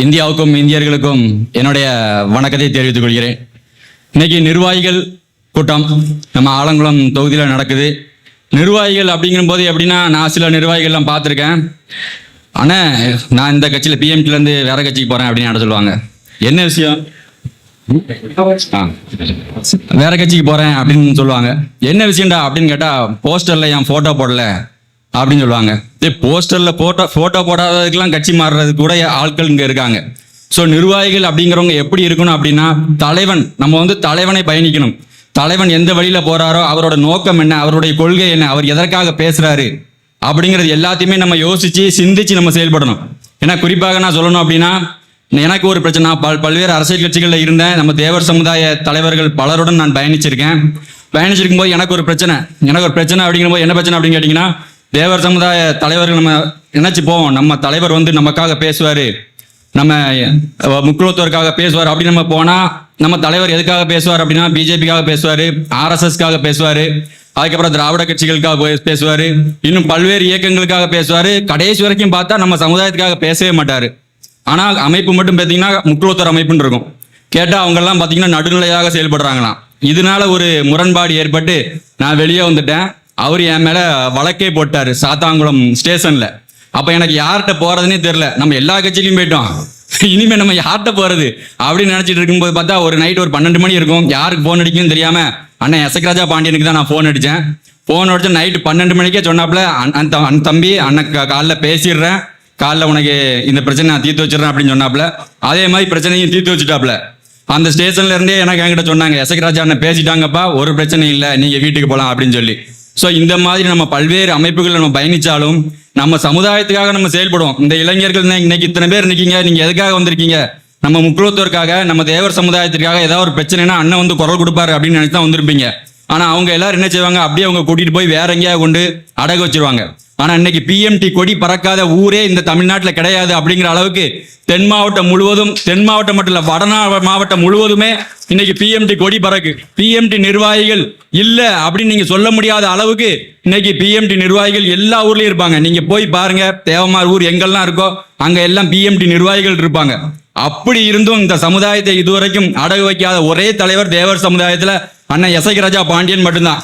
இந்தியாவுக்கும் இந்தியர்களுக்கும் என்னுடைய வணக்கத்தை தெரிவித்துக் கொள்கிறேன். இன்னைக்கு நிர்வாகிகள் கூட்டம் நம்ம ஆலங்குளம் தொகுதியில் நடக்குது. நிர்வாகிகள் அப்படிங்கும் போது எப்படின்னா நான் சில நிர்வாகிகள்லாம் பார்த்துருக்கேன். ஆனால் நான் இந்த கட்சியில் பிஎம்டிலேருந்து வேற கட்சிக்கு போகிறேன் அப்படின்னு சொல்லுவாங்க? என்ன விஷயம்? ஆ. வேற கட்சிக்கு போகிறேன் அப்படின்னு சொல்லுவாங்க. என்ன விஷயம்டா அப்படின்னு கேட்டால் போஸ்டரில் என் ஃபோட்டோ போடல. அப்படின்னு சொல்லுவாங்க. போஸ்டர்ல போட்டோ போட்டோ போடாததுக்கெல்லாம் கட்சி மாறுறது கூட ஆட்கள் இங்க இருக்காங்க. ஸோ நிர்வாகிகள் அப்படிங்கிறவங்க எப்படி இருக்கணும் அப்படின்னா தலைவன் நம்ம வந்து தலைவனை பயணிக்கணும். தலைவன் எந்த வழியில போறாரோ அவரோட நோக்கம் என்ன அவருடைய கொள்கை என்ன அவர் எதற்காக பேசுறாரு அப்படிங்கிறது எல்லாத்தையுமே நம்ம யோசிச்சு சிந்திச்சு நம்ம செயல்படணும். ஏன்னா குறிப்பாக நான் சொல்லணும் அப்படின்னா எனக்கு ஒரு பிரச்சனை நான் பல் பல்வேறு அரசியல் கட்சிகளில் இருந்தேன். நம்ம தேவர் சமுதாய தலைவர்கள் பலருடன் நான் பயணிச்சிருக்கேன். பயணிச்சிருக்கும் போது எனக்கு ஒரு பிரச்சனை. எனக்கு ஒரு பிரச்சனை அப்படிங்கிற போது என்ன பிரச்சனை அப்படின்னு கேட்டிங்கன்னா தேவர் சமுதாய தலைவர்கள் நம்ம நினைச்சு போவோம் நம்ம தலைவர் வந்து நமக்காக பேசுவார். நம்ம முக்கியத்துவருக்காக பேசுவார். அப்படின்னு நம்ம போனால் நம்ம தலைவர் எதுக்காக பேசுவார் அப்படின்னா பிஜேபிக்காக பேசுவார் ஆர்எஸ்எஸ்க்காக பேசுவார் அதுக்கப்புறம் திராவிட கட்சிகளுக்காக பே- இன்னும் பல்வேறு இயக்கங்களுக்காக பேசுவார். கடைசி வரைக்கும் பார்த்தா நம்ம சமுதாயத்துக்காக பேசவே மாட்டார். ஆனால் அமைப்பு மட்டும் பார்த்தீங்கன்னா முக்குலத்தோர் அமைப்புன்னு இருக்கும். கேட்டால் அவங்கெல்லாம் பார்த்தீங்கன்னா நடுநிலையாக செயல்படுறாங்களாம். இதனால ஒரு முரண்பாடு ஏற்பட்டு நான் வெளியே வந்துட்டேன். அவர் என் மேலே வழக்கே போட்டார் சாத்தாங்குளம் ஸ்டேஷனில். அப்போ எனக்கு யார்கிட்ட போகிறதுனே தெரில நம்ம எல்லா கட்சியிலையும் போயிட்டோம். இனிமேல் நம்ம யார்கிட்ட போகிறது அப்படின்னு நினச்சிட்டு இருக்கும்போது பார்த்தா ஒரு நைட் ஒரு பன்னெண்டு மணி இருக்கும். யாருக்கு ஃபோன் அடிக்குன்னு தெரியாமல் அண்ணன் எசக்ராஜா பாண்டியனுக்கு தான் நான் ஃபோன் அடித்தேன் ஃபோன் அடிச்சு நைட்டு பன்னெண்டு மணிக்கே சொன்னாப்புல அண்ணன் அண்ணன் தம்பி அண்ணன் காலைல பேசிடுறேன். காலைல உனக்கு இந்த பிரச்சனை நான் தீர்த்து வச்சிடறேன் அப்படின்னு சொன்னாப்புல. அதே மாதிரி பிரச்சனையும் தீர்த்து வச்சுட்டாப்புல. அந்த ஸ்டேஷன்ல இருந்தே எனக்கு என்கிட்ட சொன்னாங்க எசக்ராஜா அண்ணன் பேசிட்டாங்கப்பா ஒரு பிரச்சனை இல்லை நீங்கள் வீட்டுக்கு போகலாம் அப்படின்னு சொல்லி. ஸோ இந்த மாதிரி நம்ம பல்வேறு அமைப்புகள் நம்ம பயணிச்சாலும் நம்ம சமுதாயத்துக்காக நம்ம செயல்படுவோம். இந்த இளைஞர்கள் இன்னைக்கு இத்தனை பேர் இருக்கீங்க நீங்க எதுக்காக வந்திருக்கீங்க? நம்ம முக்கியத்துவருக்காக நம்ம தேவர் சமுதாயத்திற்காக ஏதாவது ஒரு பிரச்சனைனா அண்ணன் வந்து குரல் கொடுப்பாரு அப்படின்னு நினைச்சு தான் வந்திருப்பீங்க. ஆனா அவங்க எல்லாரும் என்ன செய்வாங்க? அப்படியே அவங்க கூட்டிட்டு போய் வேற எங்கேயா கொண்டு அடகு வச்சிருவாங்க. ஆனா இன்னைக்கு பிஎம்டி கொடி பறக்காத ஊரே இந்த தமிழ்நாட்டில் கிடையாது அப்படிங்கிற அளவுக்கு தென் மாவட்டம் முழுவதும் தென் மாவட்டம் மட்டும் இல்லை வடநா மாவட்டம் முழுவதுமே இன்னைக்கு பிஎம்டி கொடி பறக்கு. பிஎம்டி நிர்வாகிகள் இல்ல அப்படின்னு நீங்க சொல்ல முடியாத அளவுக்கு இன்னைக்கு பிஎம்டி நிர்வாகிகள் எல்லா ஊர்லயும் இருப்பாங்க. நீங்க போய் பாருங்க தேவமார் ஊர் எங்கெல்லாம் இருக்கோ அங்க எல்லாம் பிஎம்டி நிர்வாகிகள் இருப்பாங்க. அப்படி இருந்தும் இந்த சமுதாயத்தை இதுவரைக்கும் அடகு வைக்காத ஒரே தலைவர் தேவர் சமுதாயத்துல அண்ணன் எசகி ராஜா பாண்டியன் மட்டும்தான்.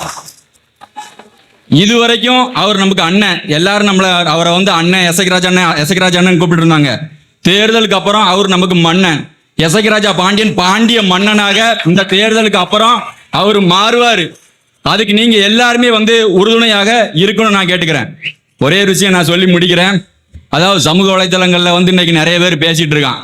இது வரைக்கும் அவர் நமக்கு அண்ணன். எல்லாரும் நம்மளை அவரை வந்து அண்ணன் எசகிராஜ் அண்ணன் எசகிராஜ் அண்ணன் கூப்பிட்டு இருந்தாங்க. தேர்தலுக்கு அப்புறம் அவர் நமக்கு மன்னன். எசகிராஜா பாண்டியன் பாண்டிய மன்னனாக இந்த தேர்தலுக்கு அப்புறம் அவர் மாறுவார். அதுக்கு நீங்க எல்லாருமே வந்து உறுதுணையாக இருக்கணும்னு நான் கேட்டுக்கிறேன். ஒரே ஒரு விஷயம் நான் சொல்லி முடிக்கிறேன். அதாவது சமூக வலைத்தளங்களில் வந்து இன்னைக்கு நிறைய பேர் பேசிட்டு இருக்கான்.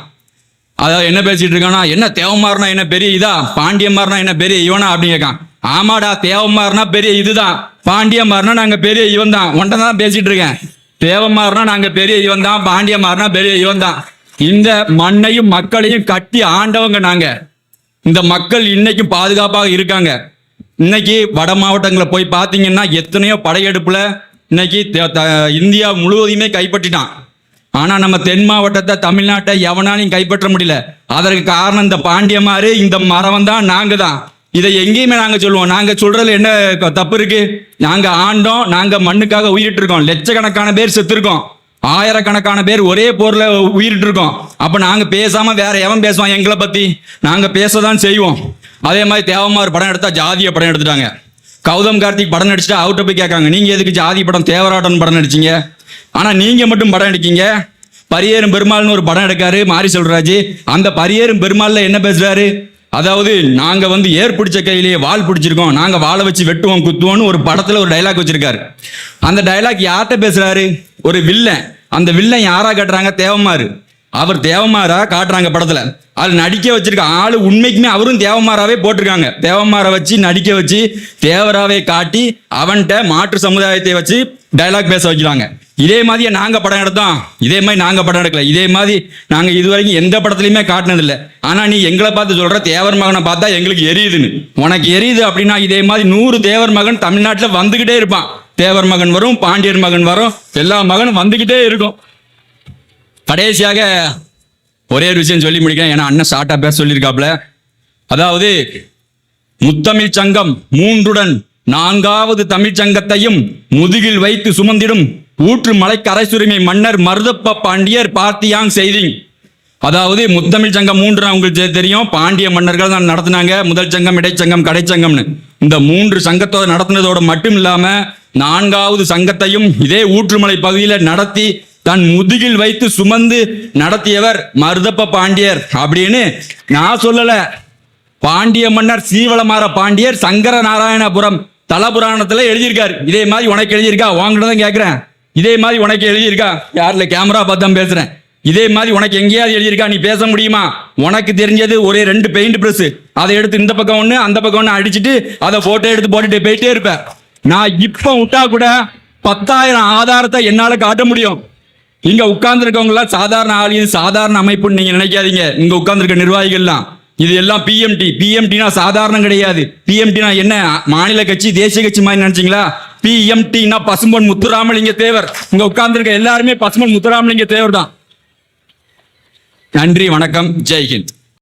அதாவது என்ன பேசிட்டு இருக்கானா என்ன தேவமாறுனா என்ன பெரிய இதா? பாண்டியமாறுனா என்ன பெரிய இவனா? அப்படின்னு கேட்கான். ஆமாடா தேவமாறுனா பெரிய இதுதான். பாண்டியமாறுனா நாங்க பெரிய இவன் தான். ஒன்றை தான் பேசிட்டு இருக்கேன். தேவமாறுனா நாங்க பெரிய இவன் தான். பாண்டியமாறுனா பெரிய இவன் தான். இந்த மண்ணையும் மக்களையும் கட்டி ஆண்டவங்க நாங்க. இந்த மக்கள் இன்னைக்கும் பாதுகாப்பாக இருக்காங்க. இன்னைக்கு வட மாவட்டங்களை போய் பார்த்தீங்கன்னா எத்தனையோ படையெடுப்புல இன்னைக்கு த- த- இந்தியா முழுவதையுமே கைப்பற்றிட்டான். ஆனா நம்ம தென் மாவட்டத்தை தமிழ்நாட்டை எவனாலையும் கைப்பற்ற முடியல. அதற்கு காரணம் இந்த பாண்டியமாறு இந்த மரவன் தான் நாங்க தான். இதை எங்கேயுமே நாங்கள் சொல்லுவோம். நாங்கள் சொல்றதுல என்ன தப்பு இருக்கு? நாங்கள் ஆண்டோம் நாங்கள் மண்ணுக்காக உயிரிட்டு இருக்கோம் லட்சக்கணக்கான பேர் செத்துருக்கோம். ஆயிரக்கணக்கான பேர் ஒரே போர்ல உயிரிட்டு இருக்கோம் அப்ப நாங்க பேசாம வேற எவன் பேசுவான் எங்களை பத்தி? நாங்க பேசதான் செய்வோம். அதே மாதிரி தேவமார் படம் எடுத்தா ஜாதிய படம் எடுத்துட்டாங்க. கௌதம் கார்த்திக் படம் நடிச்சுட்டு அவர்கிட்ட போய் கேட்காங்க. நீங்க எதுக்கு ஜாதி படம் தேவராட்டன் படம் நடிச்சீங்க? ஆனா நீங்க மட்டும் படம் எடுக்கீங்க. பரியேறும் பெருமாள்னு ஒரு படம் எடுக்காரு மாரி செல்வராஜ் அந்த பரியேறும் பெருமாள்ல என்ன பேசுறாரு? அதாவது நாங்க வந்து ஏர் பிடிச்ச கையிலேயே வால் பிடிச்சிருக்கோம். நாங்க வாழை வச்சு வெட்டுவோம் குத்துவோம்னு ஒரு படத்துல ஒரு டைலாக் வச்சிருக்காரு. அந்த டைலாக் யார்கிட்ட பேசுறாரு? ஒரு வில்லன் அந்த வில்லன் யாரா காட்டுறாங்க? தேவமாறு அவர் தேவமாரா காட்டுறாங்க படத்துல. அது நடிக்க வச்சிருக்க ஆளு உண்மைக்குமே அவரும் தேவமாராவே போட்டிருக்காங்க. தேவமாரை வச்சு நடிக்க வச்சு தேவராவே காட்டி அவன்கிட்ட மாற்று சமுதாயத்தை வச்சு டைலாக் பேச வைக்கிறாங்க. இதே மாதிரியே நாங்கள் படம் எடுத்தோம். இதே மாதிரி நாங்கள் படம் எடுக்கல. இதே மாதிரி நாங்கள் இது வரைக்கும் எந்த படத்துலையுமே காட்டினதில்லை. ஆனால் நீ எங்களை பார்த்து சொல்கிற தேவர் மகனை பார்த்தா எங்களுக்கு எரியுதுன்னு. உனக்கு எரியுது அப்படின்னா இதே மாதிரி நூறு தேவர் மகன் தமிழ்நாட்டில் வந்துக்கிட்டே இருப்பான். தேவர் மகன் வரும் பாண்டியர் மகன் வரும் எல்லா மகனும் வந்துக்கிட்டே இருக்கும். கடைசியாக ஒரே ஒரு விஷயம் சொல்லி முடிக்கிறேன். ஏன்னா அண்ணன் ஷார்ட்டாக பேச சொல்லியிருக்காப்ல அதாவது முத்தமிழ் சங்கம் மூன்றுடன் நான்காவது தமிழ்ச் சங்கத்தையும் முதுகில் வைத்து சுமந்திடும் ஊற்று மலை கரைசுரிமை மன்னர் மருதப்ப பாண்டியர் பார்த்தியாங் செய்தி அதாவது முத்தமிழ் சங்கம் மூன்று உங்களுக்கு தெரியும். பாண்டிய மன்னர்கள் தான் நடத்தினாங்க. முதல் சங்கம் இடைச்சங்கம் கடைச்சங்கம்னு இந்த மூன்று சங்கத்தோட நடத்தினதோட மட்டும் இல்லாம நான்காவது சங்கத்தையும் இதே ஊற்றுமலை பகுதியில நடத்தி தன் முதுகில் வைத்து சுமந்து நடத்தியவர் மருதப்ப பாண்டியர். அப்படின்னு நான் சொல்லல. பாண்டிய மன்னர் சீவளமார பாண்டியர் சங்கர நாராயணபுரம் தலபுராணத்துல எழுதியிருக்காரு. இதே மாதிரி உனக்கு எழுதியிருக்கா? வாங்கிட்டு தான் கேட்கிறேன் இதே மாதிரி உனக்கு எழுதியிருக்கா? யாரில்? கேமரா பார்த்து தான் பேசுகிறேன் இதே மாதிரி உனக்கு எங்கேயாவது எழுதியிருக்கா? நீ பேச முடியுமா? உனக்கு தெரிஞ்சது ஒரே ரெண்டு பெயிண்ட் பிரஸ் அதை எடுத்து இந்த பக்கம் ஒன்று அந்த பக்கம் ஒன்று அடிச்சிட்டு அதை ஃபோட்டோ எடுத்து போட்டுட்டு போயிட்டே இருப்பேன் நான் இப்போ விட்டா கூட பத்தாயிரம் ஆதாரத்தை என்னால் காட்ட முடியும். இங்கே உட்கார்ந்துருக்கவங்களாம் சாதாரண ஆளியும் சாதாரண அமைப்புன்னு நீங்கள் நினைக்காதீங்க. இங்கே உட்கார்ந்துருக்க நிர்வாகிகள்லாம். இது எல்லாம் பிஎம்டி பிஎம்டினா சாதாரணம் கிடையாது. பிஎம்டினா என்ன? மாநில கட்சி தேசிய கட்சி மாதிரி நினைச்சீங்களா? பிஎம்டினா பசும்பொன் முத்துராமலிங்க தேவர். இங்க உட்கார்ந்துருக்க எல்லாருமே பசும்பொன் முத்துராமலிங்க தேவர் தான். நன்றி வணக்கம். ஜெய்ஹிந்த்